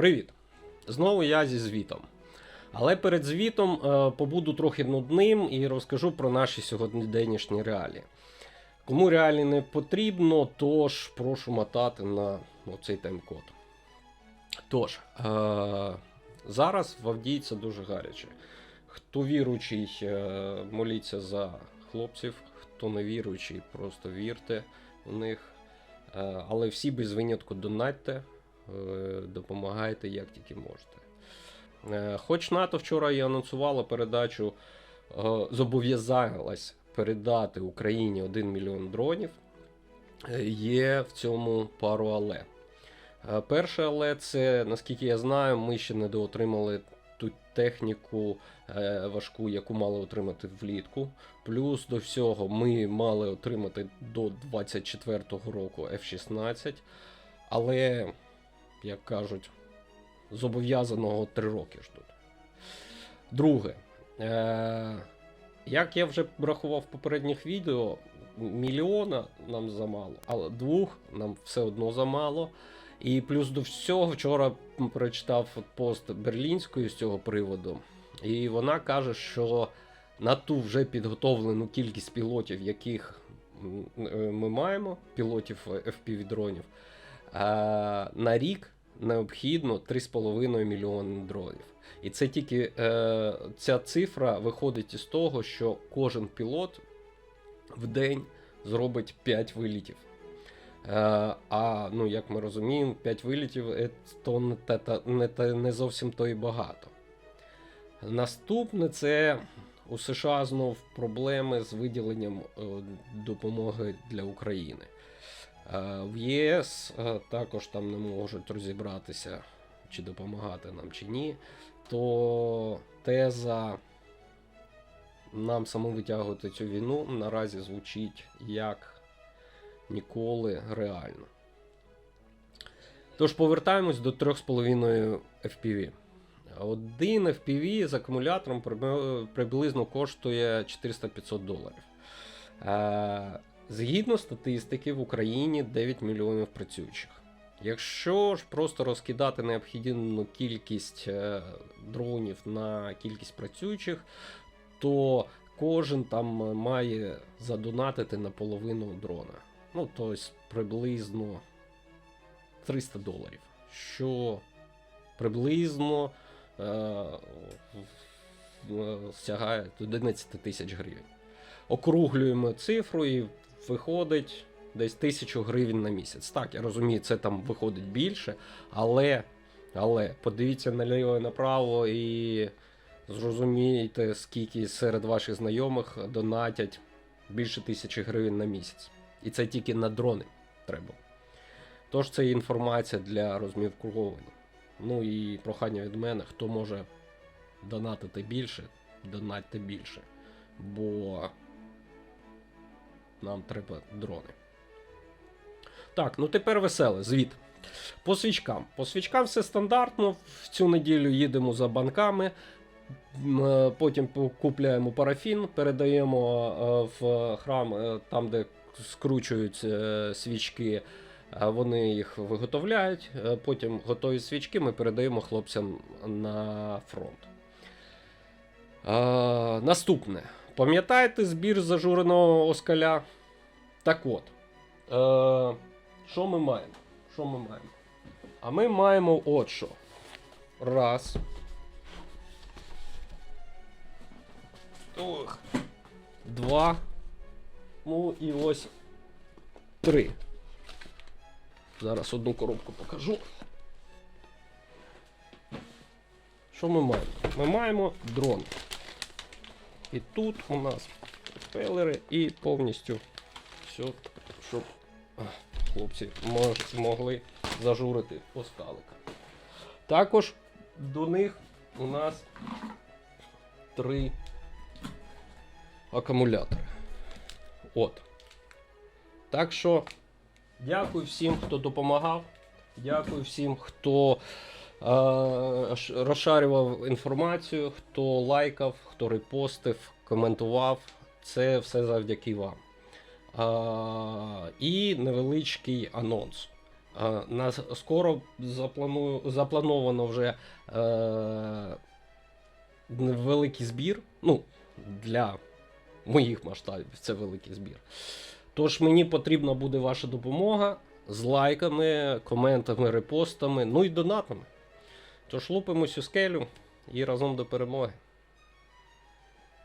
Привіт! Знову я зі звітом. Але перед звітом е, побуду трохи нудним і розкажу про наші сьогоднішні реалії. Кому реалії не потрібно, тож прошу мотати на цей тайм-код. Тож, е, зараз в Авдіївці дуже гаряче. Хто віруючий, е, моліться за хлопців, хто не віруючий, просто вірте у них. Е, але всі без винятку донатьте, допомагайте як тільки можете. Е, Хоч НАТО вчора і анонсувало передачу, е, зобов'язалась передати Україні 1 мільйон дронів, е, є в цьому пару але. Е, Перше але це, наскільки я знаю, ми ще не доотримали ту техніку е, важку, яку мали отримати влітку. Плюс до всього ми мали отримати до 24-го року F-16, але, як кажуть, зобов'язаного 3 роки ждуть. Друге, е, як я вже рахував в попередніх відео, мільйона нам замало, але двох нам все одно замало. І плюс до всього, вчора прочитав пост Берлінської з цього приводу, і вона каже, що на ту вже підготовлену кількість пілотів, яких е, ми маємо, пілотів FPV-дронів, на рік необхідно 3,5 мільйони дронів. І це тільки е, ця цифра виходить із того, що кожен пілот в день зробить 5 вилітів. Е, а ну, як ми розуміємо, 5 вилітів то не, та- не, те- не зовсім то і багато. Наступне це у США знов проблеми з виділенням е, допомоги для України. Е, В ЄС е, також там не можуть розібратися, чи допомагати нам, чи ні. То теза нам самим витягувати цю війну наразі звучить як ніколи реально. Тож повертаємось до 3,5 FPV. Один FPV з акумулятором приблизно коштує 400-500 доларів. Згідно статистики, в Україні 9 мільйонів працюючих. Якщо ж просто розкидати необхідну кількість е, дронів на кількість працюючих, то кожен там має задонатити на половину дрона. Ну, тобто приблизно 300 доларів. Що приблизно е, сягає 11 тисяч гривень. Округлюємо цифру і виходить десь 1000 гривень на місяць. Так, я розумію, це там виходить більше, але, але подивіться наліво і направо і зрозумійте, скільки серед ваших знайомих донатять більше тисячі гривень на місяць. І це тільки на дрони треба. Тож це інформація для розмірковування. Ну і прохання від мене, хто може донатити більше, донатьте більше. Бо нам треба дрони. Так, ну тепер веселе, звіт. По свічкам. По свічкам все стандартно. В цю неділю їдемо за банками. Е, Потім купляємо парафін, передаємо е, в храм, е, там, де скручують свічки, вони їх виготовляють. Потім готові свічки ми передаємо хлопцям на фронт. Наступне. Пам'ятаєте збір зажуреного оскаля? Так от. Е, Що ми маємо? Що ми маємо? А ми маємо от що. Раз. Ох. Два. Ну і ось три. Зараз одну коробку покажу. Що ми маємо? Ми маємо дрон. І тут у нас пелери і повністю все, щоб хлопці могли зажурити оскалика. Також до них у нас три акумулятори. От. Так що дякую всім, хто допомагав. Дякую всім, хто розшарював інформацію, хто лайкав, хто репостив, коментував. Це все завдяки вам. А, і невеличкий анонс. Е, Нас скоро запланую, заплановано вже е, великий збір. Ну, для моїх масштабів це великий збір. Тож мені потрібна буде ваша допомога з лайками, коментами, репостами, ну і донатами. Тож лупимось у скелю і разом до перемоги.